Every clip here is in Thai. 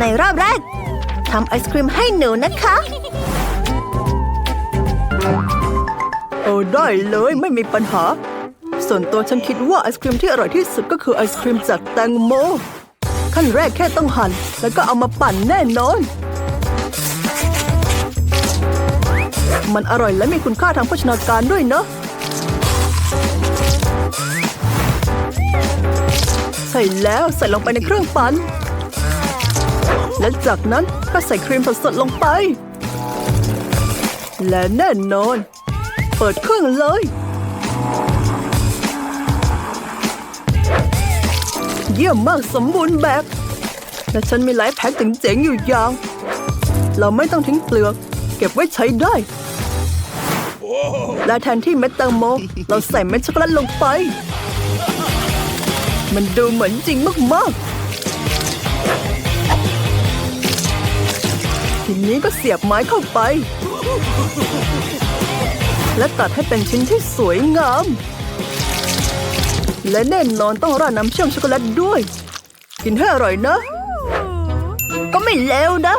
ในรอบแรกทำไอศครีมให้หนูนะคะโอ้ได้เลยไม่มีปัญหา ส่วนตัวฉันคิดว่าไอศครีมที่อร่อยที่สุดก็คือไอศครีมจากแตงโม ขั้นแรกแค่ต้องหั่น แล้วก็เอามาปั่นแน่นอน มันอร่อยและมีคุณค่าทางโภชนาการด้วยเนาะใส่แล้วใส่ลงไปในเครื่องปั่น และจากนั้นก็ใส่ครีมสดๆลงไป และแน่นอน เปิดเครื่องเลย เยี่ยมมากสมบูรณ์แบบ และฉันมีหลายแพ็คเจ๋งๆอยู่อย่าง เราไม่ต้องทิ้งเปลือก เก็บไว้ใช้ได้และแทนที่เม็ดแตงโม เราใส่เม็ดช็อกโกแลตลงไป มันดูเหมือนจริงมากๆ ทีนี้ก็เสียบไม้เข้าไป และตัดให้เป็นชิ้นที่สวยงาม และแน่นอนต้องราดน้ำเชื่อมช็อกโกแลตด้วย กินให้อร่อยนะ ก็ไม่เลวนะ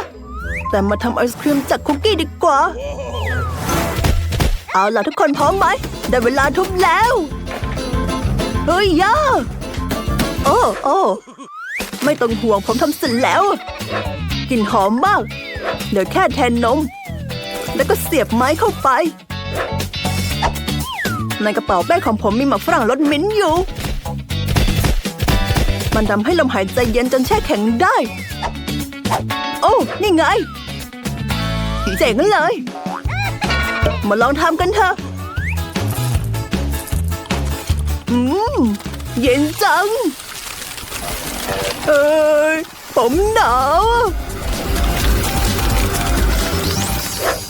แต่มาทำไอศครีมจากคุกกี้ดีกว่า เอาล่ะทุกคนพร้อมไหม ได้เวลาทุบแล้ว เฮ้ยย่าโอ้โอ้ไม่ต้องห่วงผมทำเสร็จแล้ว กลิ่นหอมมาก เหลือแค่แทนนม แล้วก็เสียบไม้เข้าไป ในกระเป๋าแป้งของผมมีหมากฝรั่งรสมิ้นอยู่ มันทำให้ลมหายใจเย็นจนแช่แข็งได้ โอ้นี่ไงเจ๋งเลย มาลองทำกันเถอะ อืม เย็นจัง เอ้ยผมหนาว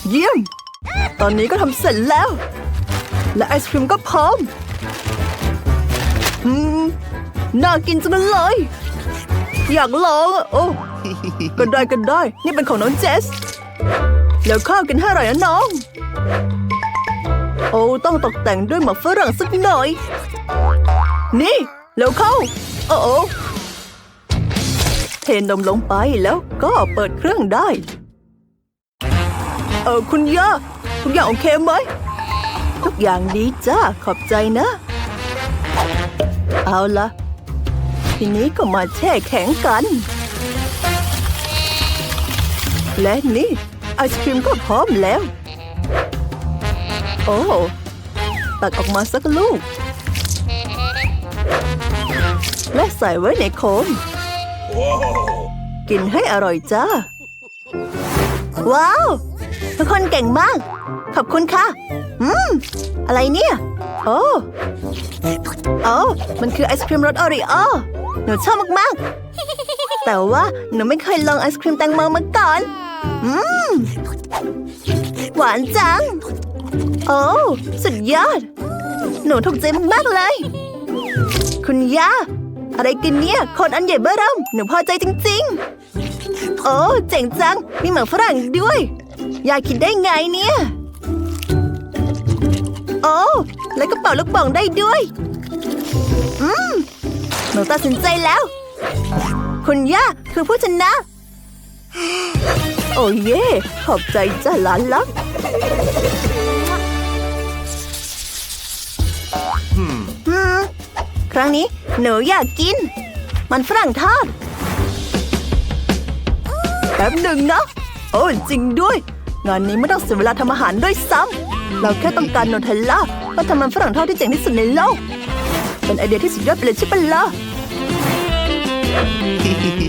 เยี่ยม ตอนนี้ก็ทำเสร็จแล้ว และไอศครีมก็พร้อมอืมน่ากินจังเลย อยากลองอะโอ้ก็ได้ก็ได้ นี่เป็นของน้องเจส แล้วข้าวกินให้อร่อยนะน้อง โอ้ต้องตกแต่งด้วยหมากฝรั่งสักหน่อย นี่ แล้วเข้า โอ้โอเทนมลงไปแล้วก็เปิดเครื่องได้ เออคุณย่าทุกอย่างโอเคไหม ทุกอย่างดีจ้าขอบใจนะ เอาละทีนี้ก็มาแช่แข็งกัน และนี่ไอศครีมก็พร้อมแล้ว โอ้ตักออกมาสักลูก และใส่ไว้ในโคมกินให้อร่อยจ้า ว้าว ทุกคนเก่งมาก ขอบคุณค่ะ อืม อะไรเนี่ย โอ้ โอ้ มันคือไอศครีมรสโอริโอ หนูชอบมากๆ แต่ว่าหนูไม่เคยลองไอศครีมแตงโมมาก่อน อืม หวานจัง โอ้ สุดยอด หนูถูกใจมากๆเลย คุณย่า อะไรกินเนี่ย คนอันใหญ่เบ้อเริ่ม หนูพอใจจริง ๆ โอ้ เจ๋งจัง มีหมากฝรั่งด้วย ยายคิดได้ไงเนี่ย โอ้แล้วก็เป่าลูกโป่องได้ด้วย อืมหนูตัดสินใจแล้ว คุณย่าคือผู้ชนะ โอ้เย่ขอบใจจ้าหลานลักอืมครั้งนี้หนูอยากกิน มันฝรั่งทอดแป๊บหนึ่งนะ โอ้จริงด้วย งานนี้ไม่ต้องเสียเวลาทำอาหารด้วยซ้ำเราแค่ต้องการโนเทลล่าก็ทำมันฝรั่งทอดที่เจ๋งที่สุดในโลก เป็นไอเดียที่สุดยอดไปเลยใช่ปะล่ะ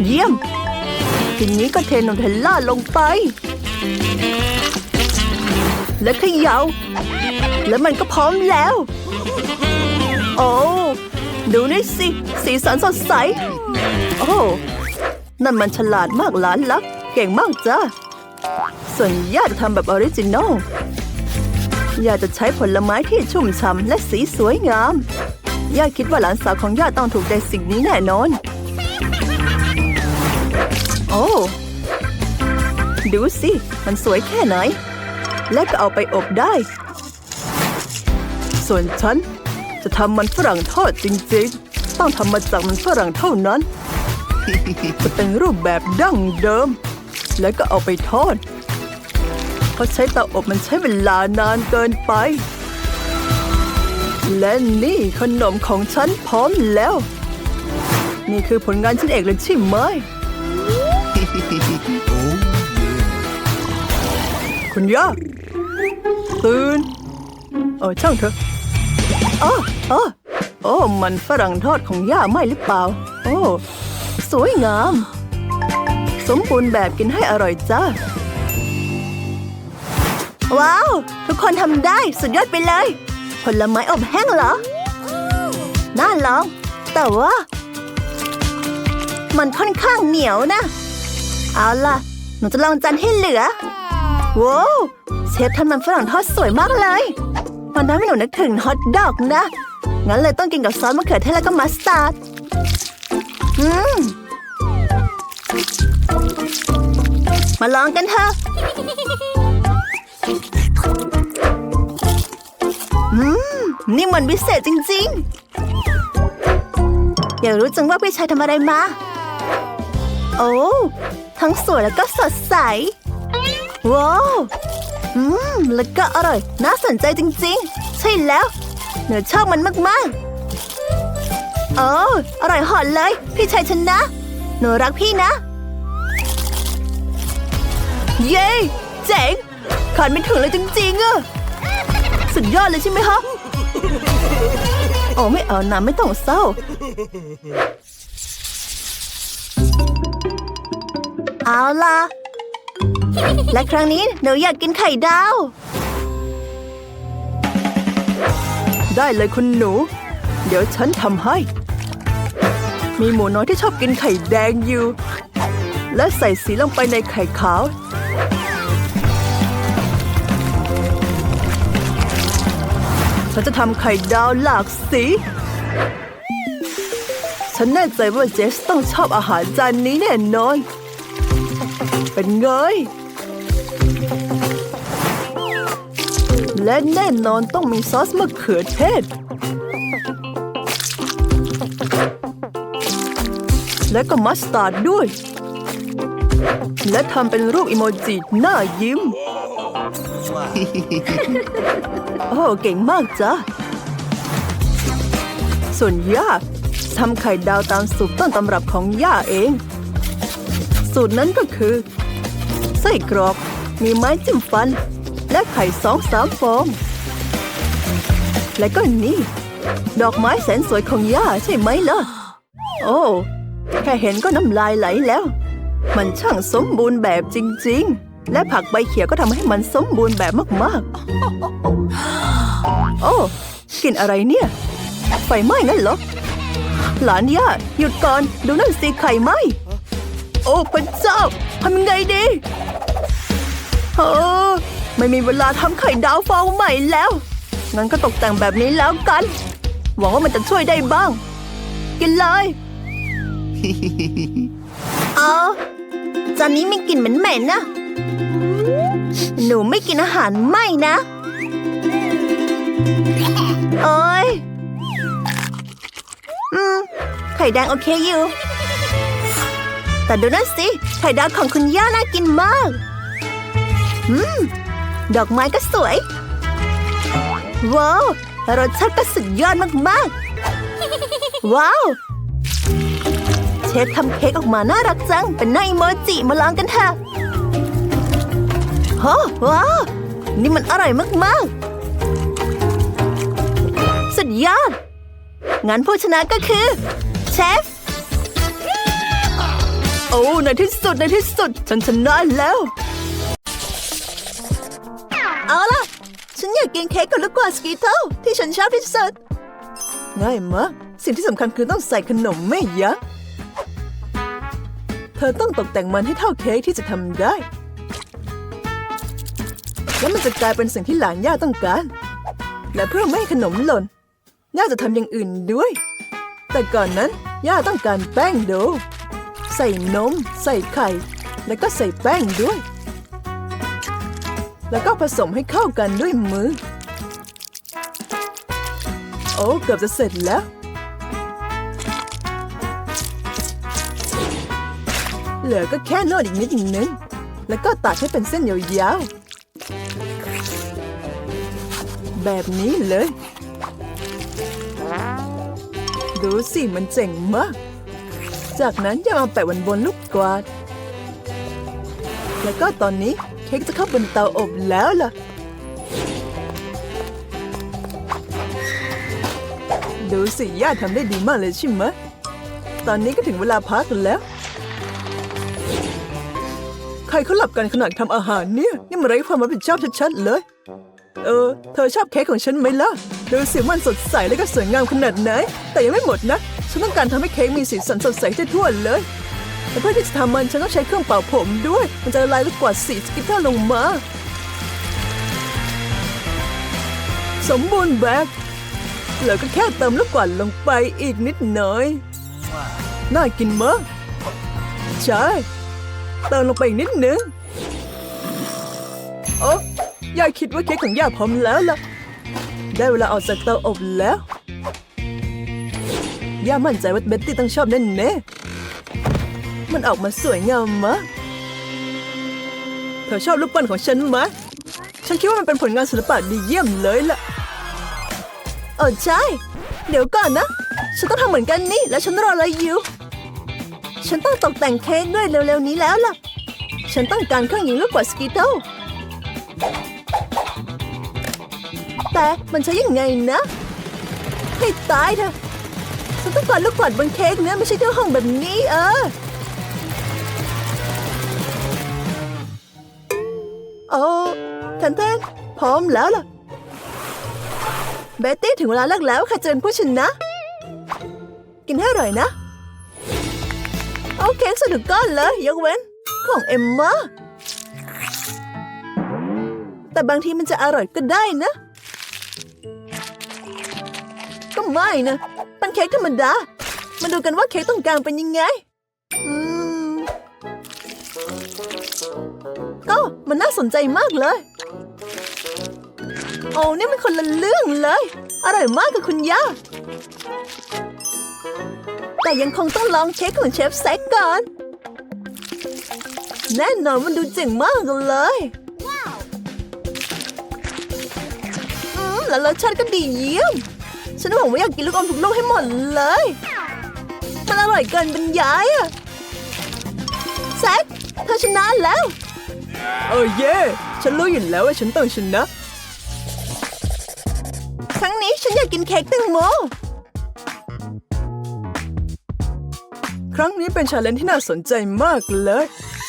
เยี่ยม ทีนี้ก็เทโนเทลล่าลงไป และเขยา่าแล้วมันก็พร้อมแล้ว โอ้ดูนี่สิ สีสันสดใส โอ้ นั่นมันฉลาดมากหลานลัก เก่งมากจ้า ส่วนย่าจะทำแบบออริจินอลย่าจะใช้ผลไม้ที่ชุ่มฉ่ำและสีสวยงาม ย่าคิดว่าหลานสาวของย่าต้องถูกใจสิ่งนี้แน่นอน โอ้ ดูสิ มันสวยแค่ไหน และก็เอาไปอบได้ ส่วนฉันจะทำมันฝรั่งทอดจริงๆ ต้องทำมาจากมันฝรั่งเท่านั้น จะเป็นรูปแบบดั้งเดิม แล้วก็เอาไปทอด เพราะใช้เตาอบมันใช้เวลานานเกินไป และนี่ขนมของฉันพร้อมแล้ว นี่คือผลงานชิ้นเอกเลยใช่ไหมคุณย่าตื่นเออช่างเถอะอ๋ออ๋อโอ้ มันฝรั่งทอดของย่าไม่หรือเปล่า โอ้ สวยงาม สมบูรณ์แบบกินให้อร่อยจ้า ว้าว ทุกคนทำได้สุดยอดไปเลย ผลไม้อบแห้งเหรอ น่าลอง แต่ว่า มันค่อนข้างเหนียวนะ เอาล่ะ หนูจะลองจานให้เหลือว้าวเชฟทำมันฝรั่งทอดสวยมากเลย มันทำให้หนูนึกถึงฮอทดอกนะ งั้นเลยต้องกินกับซอสมะเขือเทศแล้วก็มัสตาร์ด อืม มาลองกันเถอะ อืม นี่มันพิเศษจริง ๆ อยากรู้จังว่าพี่ชายทำอะไรมา โอ้ ทั้งสวยแล้วก็สดใส ว้าว อืม แล้วก็อร่อย น่าสนใจจริง ๆ ใช่แล้ว หนูชอบมันมาก ๆ โอ้ อร่อยหอดเลย พี่ชายฉันนะ หนูรักพี่นะ เย้ เจ๋ง ขาดไม่ถึงเลยจริงๆอะสุดยอดเลยใช่ไหมคะโอ้ไม่เอานะไม่ต้องเศร้า เอาล่ะ และครั้งนี้หนูอยากกินไข่ดาว ได้เลยคุณหนู เดี๋ยวฉันทำให้ มีหมูน้อยที่ชอบกินไข่แดงอยู่ และใส่สีลงไปในไข่ขาว ฉันจะทำไข่ดาวหลากสี ฉันแน่ใจว่าเจสต้องชอบอาหารจานนี้แน่นอน เป็นไงและแน่นอนต้องมีซอสมะเขือเทศ และก็มัสตาร์ดด้วย และทำเป็นรูปอิโมจิหน้ายิ้ม โอ้เก่งมากจ้ะส่วนย่าทำไข่ดาวตามสูตรต้นตำรับของย่าเอง สูตรนั้นก็คือไส้กรอกมีไม้จิ้มฟัน และไข่สองสามฟอง และก็นี่ ดอกไม้แสนสวยของย่าใช่ไหมล่ะ โอ้ แค่เห็นก็น้ำลายไหลแล้ว มันช่างสมบูรณ์แบบจริง ๆ และผักใบเขียวก็ทำให้มันสมบูรณ์แบบมากๆ โอ้กลินอะไรเนี่ย ไฟไหม้งั้นเหรอ หลานย่าหยุดก่อน ดูนั่นสิไข่ไหม้โอ้พระเจ้าทำยังไงดีเออไม่มีเวลาทำไข่ดาวฟองใหม่แล้ว งั้นก็ตกแต่งแบบนี้แล้วกัน หวังว่ามันจะช่วยได้บ้าง กินเลยเอาจานนี้มีกลิ่นเหม็นๆนะ หนูไม่กินอาหารไม่นะ โอ้ยอืม ไข่แดงโอเคอยู่ แต่ดูนั่นสิ ไข่ดาวของคุณย่าน่ากินมาก อืม ดอกไม้ก็สวย ว้าว รสชาติก็สุดยอดมากๆ ว้าว เชฟทำเค้กออกมาน่ารักจัง เป็นหน้าอีโมจิมาลองกันเถอะ โอ้ว้าวนี่มันอร่อยมากๆ สุดยอด งั้นผู้ชนะก็คือ เชฟ โอ้ในที่สุดในที่สุด ฉันชนะแล้ว เอาล่ะ ฉันอยากกินเค้กกับลูกกวาดสกีเทิลที่ฉันชอบที่สุดง่ายมากสิ่งที่สำคัญคือต้องใส่ขนมไม่ยักเธอต้องตกแต่งมันให้เท่าเค้กที่จะทำได้ แล้วมันจะกลายเป็นสิ่งที่หลานย่าต้องการ และเพื่อไม่ให้ขนมหล่น ย่าจะทำอย่างอื่นด้วย แต่ก่อนนั้น ย่าต้องการแป้งโด ใส่นม ใส่ไข่ แล้วก็ใส่แป้งด้วย แล้วก็ผสมให้เข้ากันด้วยมือ โอ้ เกือบจะเสร็จแล้วเหลือก็แค่นวดอีกนิดนึง แล้วก็ตัดให้เป็นเส้นยาวๆ แบบนี้เลย ดูสิมันเจ๋งมาก จากนั้นจะมาแปะบนบนลูกกวาด แล้วก็ตอนนี้เค้กจะเข้าบนเตาอบแล้วล่ะ ดูสิย่าทำได้ดีมากเลยใช่ไหมตอนนี้ก็ถึงเวลาพักแล้ว ใครเขาหลับกันขนาดทำอาหารเนี่ย นี่มันไร้ความรับผิดชอบชัดๆเลย เออ เธอชอบเค้กของฉันไหมล่ะ ดูสิมันสดใสและก็สวยงามขนาดไหน แต่ยังไม่หมดนะ ฉันต้องการทำให้เค้กมีสีสันสดใสทั่วเลยแต่เพื่อที่จะทำมันฉันต้องใช้เครื่องเป่าผมด้วย มันจะละลายลูกกวาดสีสกิตเตอร์ลงมา สมบูรณ์แบบแล้วก็แค่เติมลูกกวาดลงไปอีกนิดหน่อย น่ากินมากใช่ เติมลงไปอีกนิดนึงโอ้ ยายคิดว่าเค้กของย่าพร้อมแล้วล่ะ ได้เวลาออกจากเตาอบแล้ว ย่ามั่นใจว่าเบ็ตตี้ต้องชอบแน่แน่มันออกมาสวยงามมากเธอชอบรูปปั้นของฉันไหมฉันคิดว่ามันเป็นผลงานศิลปะดีเยี่ยมเลยล่ะเออใช่ เดี๋ยวก่อนนะ ฉันต้องทำเหมือนกันนี่ แล้วฉันรออะไรอยู่ ฉันต้องตกแต่งเค้กด้วยเร็วๆนี้แล้วล่ะ ฉันต้องการเครื่องยิงลูกกวาสกิตเตล แต่มันใช้ยังไงนะ ให้ตายเถอะฉันต้องการลูกกวาดบนเค้กนะไม่ใช่เที่ห้องแบบนี้เออ โอ้ทันเต้นพร้อมแล้วล่ะ เบตตี้ถึงเวลาเลิกแล้วค่ะเจนผู้ชนะ กินให้อร่อยนะ เอาเค้กสนุกก้อนเลยยกเว้น ของเอ็มมาแต่บางทีมันจะอร่อยก็ได้นะ ไม่นะเป็นเค้กธรรมดา มาดูกันว่าเค้กตรงกางเป็นยังไง อืม ก็มันน่าสนใจมากเลย โอ้นี่มันคนละเรื่องเลย อร่อยมากกับคุณย่า แต่ยังคงต้องลองเค้กของเชฟแซกก่อน แน่นอนมันดูเจ๋งมากเลยอืมแล้วรสชาติก็ดีเยี่ยม ฉันหวังว่าอยากกินลูกอมทุกลูกให้หมดเลย มันอร่อยเกินบรรยายอะแซกเธอชนะแล้วเออเย่ฉันรู้อยู่แล้วว่าฉันต้องชนะ ครั้งนี้ฉันอยากกินเค้กแตงโม ครั้งนี้เป็นชาเลนจ์ที่น่าสนใจมากเลย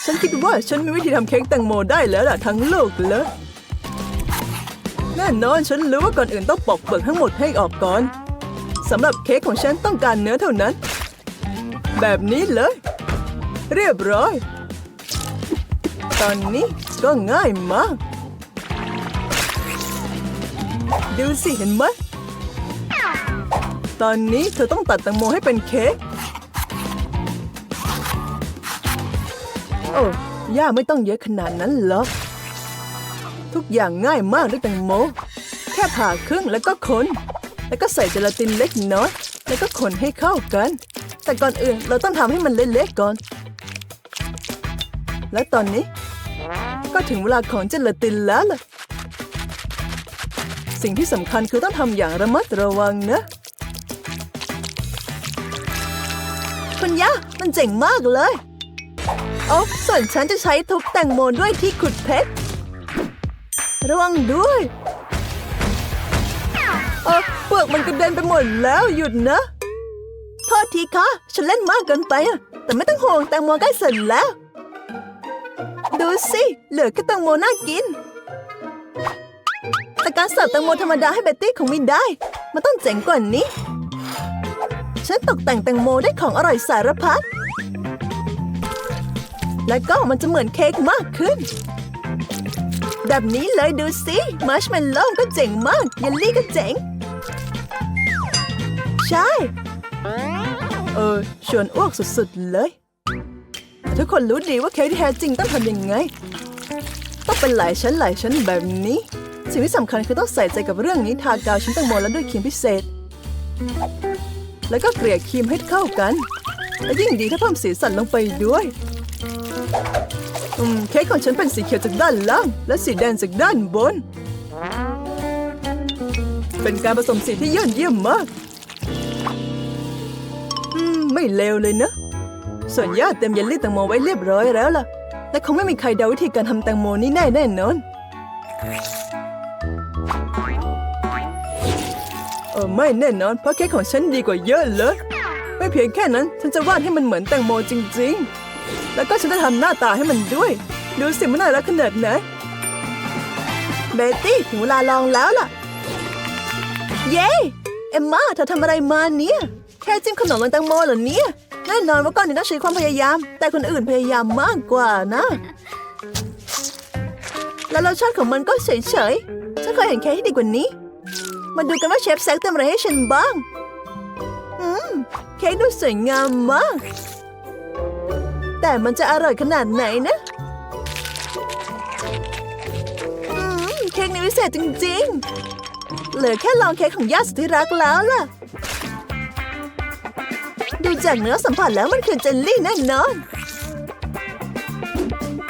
ฉันคิดว่าฉันมีวิธีทำเค้กแตงโมได้แล้วล่ะทั้งโลกเลย แน่นอนฉันรู้ว่าก่อนอื่นต้องปอกเปลือกทั้งหมดให้ออกก่อนสำหรับเค้กของฉันต้องการเนื้อเท่านั้น แบบนี้เลย เรียบร้อย ตอนนี้ก็ง่ายมาก ดูสิเห็นไหมตอนนี้เธอต้องตัดแตงโมให้เป็นเค้กโอ้ย่าไม่ต้องเยอะขนาดนั้นหรอก ทุกอย่างง่ายมากด้วยแตงโม แค่ผ่าครึ่งแล้วก็คนแล้วก็ใส่เจลาตินเล็กน้อย แล้วก็คนให้เข้ากัน แต่ก่อนอื่นเราต้องทำให้มันเละๆก่อน และตอนนี้ ก็ถึงเวลาของเจลาตินแล้วล่ะ สิ่งที่สำคัญคือต้องทำอย่างระมัดระวังนะคุณย่ามันเจ๋งมากเลย โอ้ส่วนฉันจะใช้ทุบแตงโมด้วยที่ขุดเพชร ระวังด้วยเออเปลือกมันกระเด็นไปหมดแล้วหยุดนะ โทษทีคะ ฉันเล่นมากเกินไปอะแต่ไม่ต้องห่วงแตงโมใกล้เสร็จแล้ว ดูสิ เหลือแค่แตงโมน่ากิน แต่การเสิร์ฟแตงโมธรรมดาให้เบตตี้คงไม่ได้ มันต้องเจ๋งกว่านี้ ฉันตกแต่งแตงโมด้วยของอร่อยสารพัด และก็มันจะเหมือนเค้กมากขึ้น แบบนี้เลยดูสิมัชเมลโล่ก็เจ๋งมากเยลลี่ก็เจ๋ง ใช่ เออ ชวนอ้วกสุดๆเลย ทุกคนรู้ดีว่าเค้กที่แท้จริงต้องทำยังไง ต้องเป็นหลายชั้นหลายชั้นแบบนี้ สิ่งที่สำคัญคือต้องใส่ใจกับเรื่องนี้ทากาวชิ้นแตงโมแล้วด้วยครีมพิเศษ แล้วก็เกลี่ยครีมให้เข้ากัน และยิ่งดีถ้าเพิ่มสีสันลงไปด้วย อืมเค้กของฉันเป็นสีเขียวจากด้านล่าง และสีแดงจากด้านบน เป็นการผสมสีที่ยอดเยี่ยมมากอืมไม่เลวเลยนะ ส่วนย่าเต็มเยลลี่แตงโมไว้เรียบร้อยแล้วล่ะ และคงไม่มีใครเดาวิธีการทำแตงโมนี้แน่แน่นอน เออไม่แน่นอน เพราะเค้กของฉันดีกว่าเยอะเลย ไม่เพียงแค่นั้น ฉันจะวาดให้มันเหมือนแตงโมจริง ๆ แล้วก็ฉันจะทำหน้าตาให้มันด้วย ดูสิมันน่ารักขนาดไหนเบตตี้ถึงเวลาลองแล้วล่ะ เย้เอมมาเธอทำอะไรมาเนี่ย แค่จิ้มขนมลงแตงโมเหรอเนี่ยแน่นอนว่าก้อนนี้ต้องใช้ความพยายาม แต่คนอื่นพยายามมากกว่านะ แล้วรสชาติของมันก็เฉยๆฉันเคยเห็นเค้กที่ดีกว่านี้ มาดูกันว่าเชฟแซกเติมอะไรให้ฉันบ้าง อืมเค้กดูสวยงามมาก แต่มันจะอร่อยขนาดไหนนะอืมเค้กนี้พิเศษจริงๆ เหลือแค่ลองเค้กของญาสุดที่รักแล้วล่ะ ดูจากเนื้อสัมผัสแล้วมันคือเจลลี่แน่นอน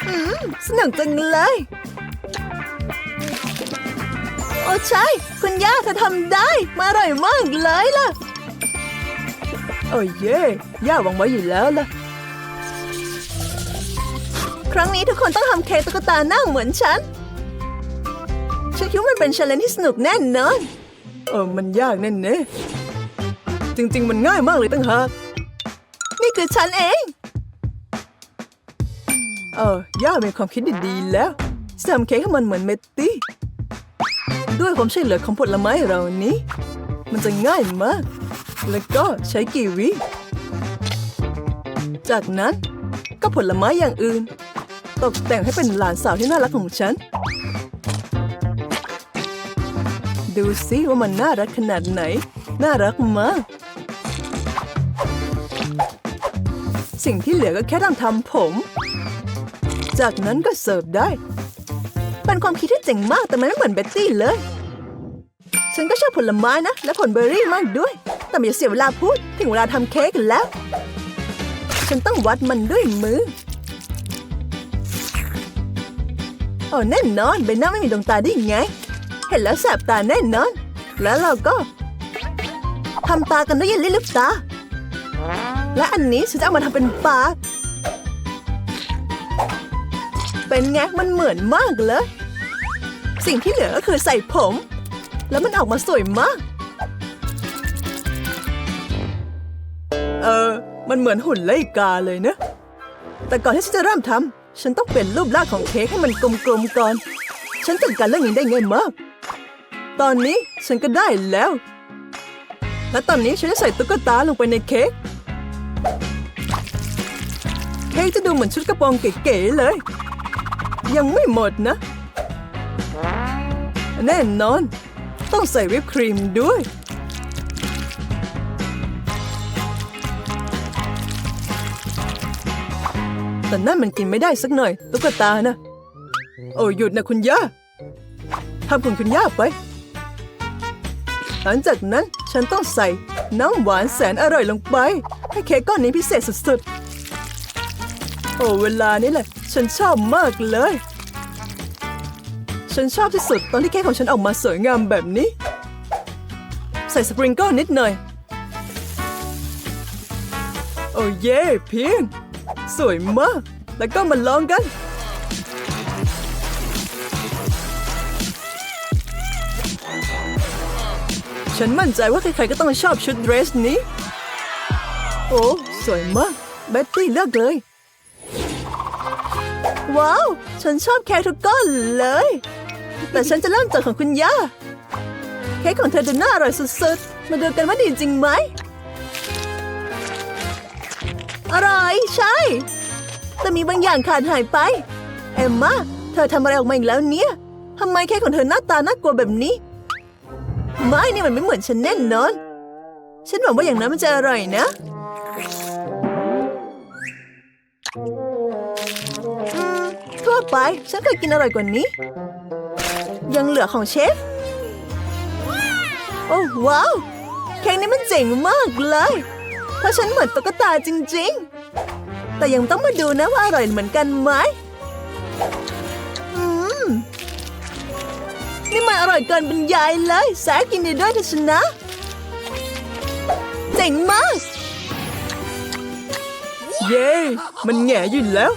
อืมสนุกจังเลย โอ้ใช่ คุณย่าเธอทำได้ มาอร่อยมากเลยล่ะ โอ้เย่ย่าหวังไว้อยู่แล้วล่ะ ครั้งนี้ทุกคนต้องทำเค้กตุ๊กตาหน้าเหมือนฉัน ฉันคิดว่ามันเป็นชาเลนจ์ที่สนุกแน่นอน เออ มันยากแน่เน่จริง ๆ มันง่ายมากเลยตั้งหากนี่คือฉันเอง เออย่ามีความคิดดีๆแล้วจะทำเค้กให้มันเหมือนเมตตี้ด้วยความช่วยเหลือของผลไม้เหล่านี้ มันจะง่ายมาก แล้วก็ใช้กีวีจากนั้นก็ผลไม้อย่างอื่น ตกแต่งให้เป็นหลานสาวที่น่ารักของฉัน ดูสิว่ามันน่ารักขนาดไหน น่ารักมาก สิ่งที่เหลือก็แค่ต้องทำผม จากนั้นก็เสิร์ฟได้ เป็นความคิดที่เจ๋งมากแต่มันไม่เหมือนเบ็ตตี้เลย ฉันก็ชอบผลไม้นะ และผลเบอร์รี่มากด้วย แต่ไม่าเสียเวลาพูด ถึงเวลาทำเค้กแล้ว ฉันต้องวัดมันด้วยมือ โอ้แน่นอนใบหน้าไม่มีดวงตาได้ยังไง เห็นแล้วแสบตาแน่นอน แล้วเราก็ทำตากันด้วยเยลลี่ลูกตา และอันนี้ฉันจะเอามาทำเป็นปากเป็นไงมันเหมือนมากเลย สิ่งที่เหลือก็คือใส่ผม แล้วมันออกมาสวยมาก เออ มันเหมือนหุ่นไลกาเลยนะ แต่ก่อนที่ฉันจะเริ่มทำ ฉันต้องเปลี่ยนรูปร่างของเค้กให้มันกลมๆก่อน ฉันจัดการเรื่องนี้ได้ง่ายมาก ตอนนี้ฉันก็ได้แล้ว และตอนนี้ฉันจะใส่ตุ๊กตาลงไปในเค้ก เค้กจะดูเหมือนชุดกระโปรงเก๋ๆเลย ยังไม่หมดนะ แน่นอน ต้องใส่วิปครีมด้วย แต่นั่นมันกินไม่ได้สักหน่อย ตุ๊กตานะ โอ้หยุดนะคุณย่าทำของคุณย่าไป หลังจากนั้นฉันต้องใส่น้ำหวานแสนอร่อยลงไป ให้เค้กก้อนนี้พิเศษสุดๆ โอ้เวลานี้แหละ ฉันชอบมากเลย ฉันชอบที่สุดตอนที่เค้กของฉันออกมาสวยงามแบบนี้ ใส่สปริงเกิลนิดหน่อย โอ้เย่เพียง สวยมาก แล้วก็มาลองกัน ฉันมั่นใจว่าใครๆก็ต้องชอบชุดเดรสนี้ โอ้ สวยมากเบ็ตตี้เลือกเลย ว้าว ฉันชอบเค้กทุกก้อนเลย แต่ฉันจะเริ่มจากของคุณย่า เค้กของเธอดูน่าอร่อยสุดๆ มาดูกันว่าดีจริงไหม อร่อยใช่ แต่มีบางอย่างขาดหายไป เอมมาเธอทำอะไรออกมาอีกแล้วเนี่ยทำไมเค้กของเธอหน้าตาน่ากลัวแบบนี้ ไม่นี่มันไม่เหมือนฉันแน่นอน ฉันหวังว่าอย่างนั้นมันจะอร่อยนะทั่วไปฉันเคยกินอร่อยกว่านี้ ยังเหลือของเชฟ โอ้ว้าวเค้กนี้มันเจ๋งมากเลย เพราะฉันเหมือนตุ๊กตาจริง ๆ แต่ยังต้องมาดูนะว่าอร่อยเหมือนกันไหมอืม นี่มันอร่อยเกินบรรยายเลยแซกกินดีด้วยเถอะชนะ เจ๋งมาก เย้ มันแง่อยู่แล้ว